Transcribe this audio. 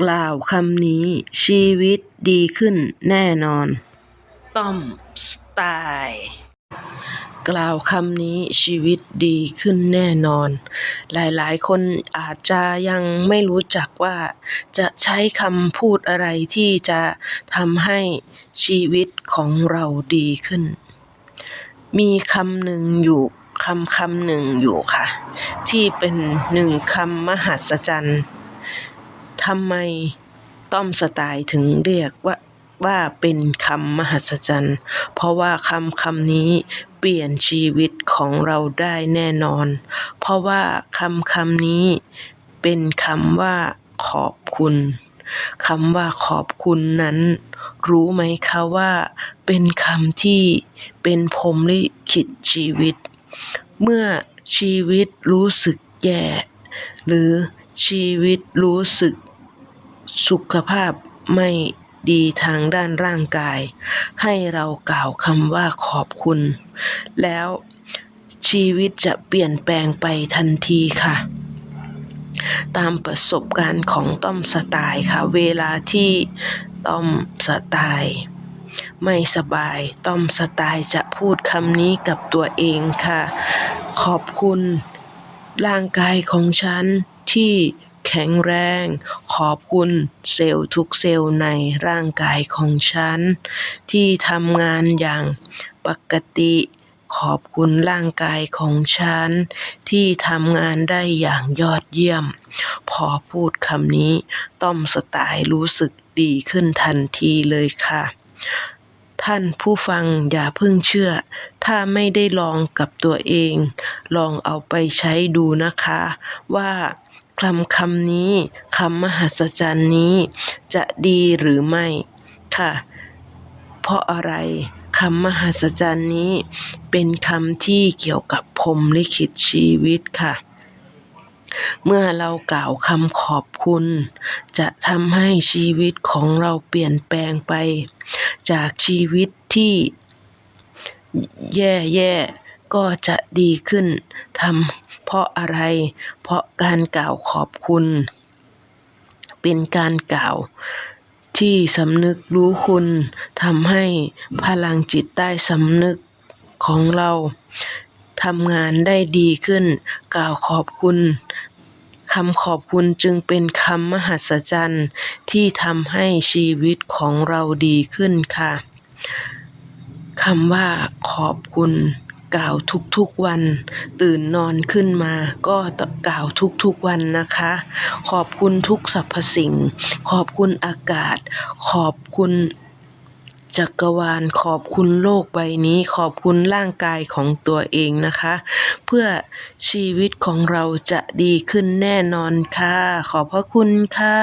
กล่าวคำนี้ชีวิตดีขึ้นแน่นอน ต้อมสไตล์กล่าวคำนี้ชีวิตดีขึ้นแน่นอน หลายๆ คนอาจจะยังไม่รู้จักว่า จะใช้คำพูดอะไรที่จะทำให้ชีวิตของเราดีขึ้น มีคำหนึ่งอยู่คำคำหนึ่งอยู่ค่ะ ที่เป็นหนึ่งคำมหัศจรรย์ ทำไมต้อมสไตล์ถึงเรียกว่าว่าเป็นคำมหัศจรรย์ เพราะว่าคำคำนี้เปลี่ยนชีวิตของเราได้แน่นอน เพราะว่าคำคำนี้เป็นคำว่าขอบคุณคำว่าขอบคุณนั้น รู้ไหมคะว่าเป็นคำที่เป็นพรมลิขิตชีวิต เมื่อชีวิตรู้สึกแย่ หรือชีวิตรู้สึก สุขภาพไม่ดีทางด้านร่างกาย ให้เรากล่าวคำว่าขอบคุณ แล้วชีวิตจะเปลี่ยนแปลงไปทันทีค่ะ ตามประสบการณ์ของต้อมสไตล์ค่ะ เวลาที่ต้อมสไตล์ไม่สบายต้อมสไตล์จะพูดคำนี้กับตัวเองค่ะ ขอบคุณร่างกายของฉันที่ แข็งแรง ขอบคุณเซลล์ทุกเซลล์ในร่างกายของฉัน ที่ทำงานอย่างปกติ ขอบคุณร่างกายของฉัน ที่ทำงานได้อย่างยอดเยี่ยม พอพูดคำนี้ ต้อมสไตล์รู้สึกดีขึ้นทันทีเลยค่ะท่านผู้ฟังอย่าเพิ่งเชื่อ ถ้าไม่ได้ลองกับตัวเอง ลองเอาไปใช้ดูนะคะ ว่า คำคำนี้คำมหัศจรรย์นี้ จะดีหรือไม่ค่ะ เพราะอะไรคำมหัศจรรย์นี้ เป็นคำที่เกี่ยวกับพรมลิขิตชีวิตค่ะ เมื่อเรากล่าวคำขอบคุณ จะทำให้ชีวิตของเราเปลี่ยนแปลงไป จากชีวิตที่แย่ๆก็จะดีขึ้นทำ เพราะอะไร เพราะการกล่าวขอบคุณ เป็นการกล่าวที่สำนึกรู้คุณทำให้พลังจิตใต้สำนึกของเราทำงานได้ดีขึ้น กล่าวขอบคุณคำขอบคุณจึงเป็นคำมหัศจรรย์ที่ทำให้ชีวิตของเราดีขึ้นค่ะคำว่าขอบคุณ กล่าวทุกๆวัน ตื่นนอนขึ้นมาก็กล่าวทุกๆวันนะคะ ขอบคุณทุกสรรพสิ่ง ขอบคุณอากาศ ขอบคุณจักรวาลขอบคุณโลกใบนี้ขอบคุณร่างกายของตัวเองนะคะ เพื่อชีวิตของเราจะดีขึ้นแน่นอนค่ะ ขอบพระคุณค่ะ